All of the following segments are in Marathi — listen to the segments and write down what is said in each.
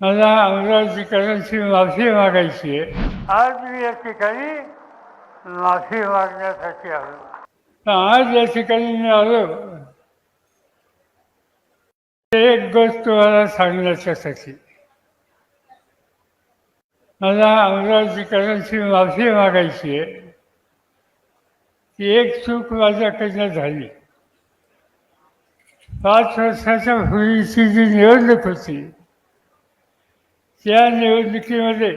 मला अमरावतीकरांची माफी मागायची आहे. आज मी या ठिकाणी माफी मागण्यासाठी आलो. आज या ठिकाणी मी आलो. एक गोष्ट तुम्हाला सांगण्याच्यासाठी. मला अमरावतीकरांची माफी मागायची आहे. एक चूक माझ्याकडनं झाली. पाच वर्षाच्या पूर्वीची जी निवडणूक होती त्या निवडणुकीमध्ये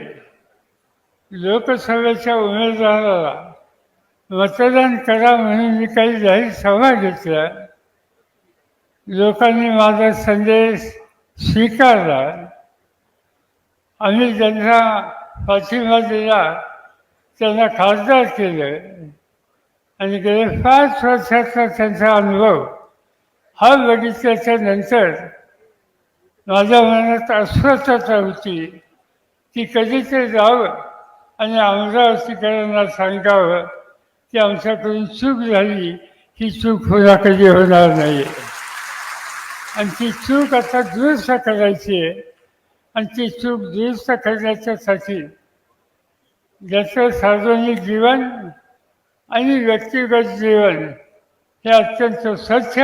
लोकसभेच्या उमेदवाराला मतदान करा म्हणून मी काही जाहीर सभा घेतल्या. लोकांनी माझा संदेश स्वीकारला. आम्ही ज्यांना पाठिंबा दिला त्यांना खासदार केलं आणि गेल्या पाच वर्षाचा त्यांचा अनुभव हा बघितल्याच्या नंतर माझ्या मनात अस्वस्थता होती. की कधीतरी जावं आणि अमरावतीकरांना सांगावं की आमच्याकडून चूक झाली ही चूक पुन्हा कधी होणार नाही. आणि ती चूक आता दुरुस्त करायची आहे. आणि ती चूक दुरुस्त करण्याच्यासाठी ज्याचं सार्वजनिक जीवन आणि व्यक्तिगत जीवन हे अत्यंत स्वच्छ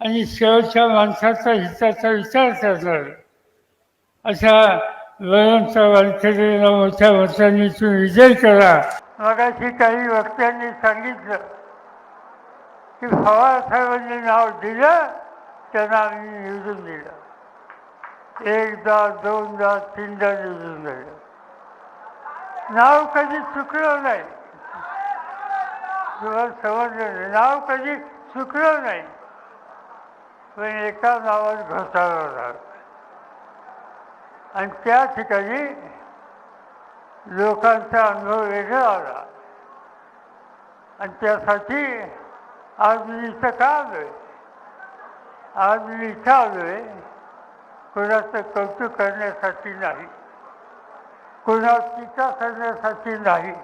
आणि शेवटच्या माणसाचा हिताचा विचार करणार. अशा वळवंत वानखेडेला मोठ्या मतांनी तुम्ही विजय करा. मगाशी काही वक्त्यांनी सांगितलं की पवार साहेबांनी नाव दिलं त्यांना आम्ही निवडून दिलं. एकदा दोनदा तीनदा निवडून दिलं. नाव कधी चुकलं नाही. तुम्हाला समजलं नाही. नाव कधी चुकलं नाही. पण एका नावात घोटाळा झाला आणि त्या ठिकाणी लोकांचा अनुभव वेगळा आला. आणि त्यासाठी आज मी इथं का आलोय? आज मी इथं आहे कोणाचं कौतुक करण्यासाठी नाही. कोणावर टीका करण्यासाठी नाही.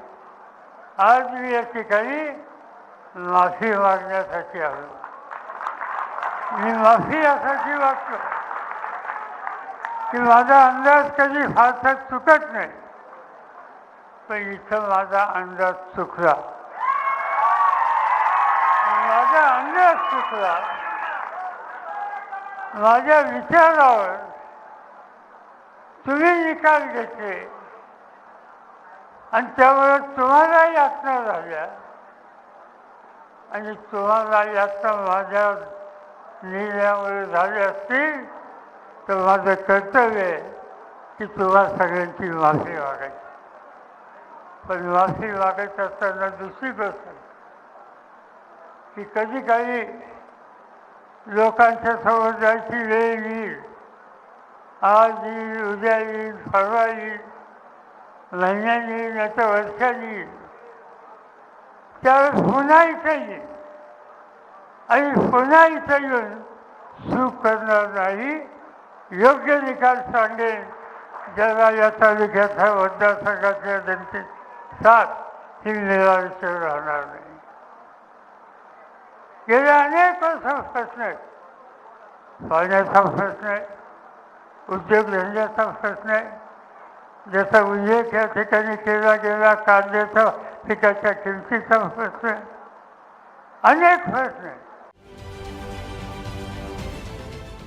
आज मी या ठिकाणी माफी मागण्यासाठी आलो. मी माफी यासाठी वागतो. की माझा अंदाज कधी फारसा चुकत नाही. पण इथं माझा अंदाज चुकला. माझा अंदाज चुकला. माझ्या विचारावर तुम्ही निकाल घेतले. आणि त्यामुळे तुम्हाला यातना झाल्या. आणि तुम्हाला यातना माझ्या निर्णयामुळे झाले असतील तर माझं कर्तव्य आहे की तुम्हा सगळ्यांची माफी मागायची. पण माफी मागत असताना दुसरी गोष्ट की कधी काही लोकांच्या समोर जायची वेळ येईल आज येईल उद्या येईल परवा येईल महिन्याने येईल नाही तर वर्षाने येईल त्यावेळेस पुन्हा इथं येईल. आणि पुन्हा इथं येऊन चूक करणार नाही. योग्य निकाल सांगेन. ज्याला या तालुक्याच्या मतदारसंघाच्या जनतेत साथ ही निराशेवर राहणार नाही. गेले अनेक वर्ष प्रश्न आहेत पाण्याचा प्रश्न आहे उद्योगधंद्याचा प्रश्न आहे. ज्याचा उल्लेख या ठिकाणी केला गेला कांद्याचा पिकाच्या किमतीचा प्रश्न आहे. अनेक प्रश्न आहेत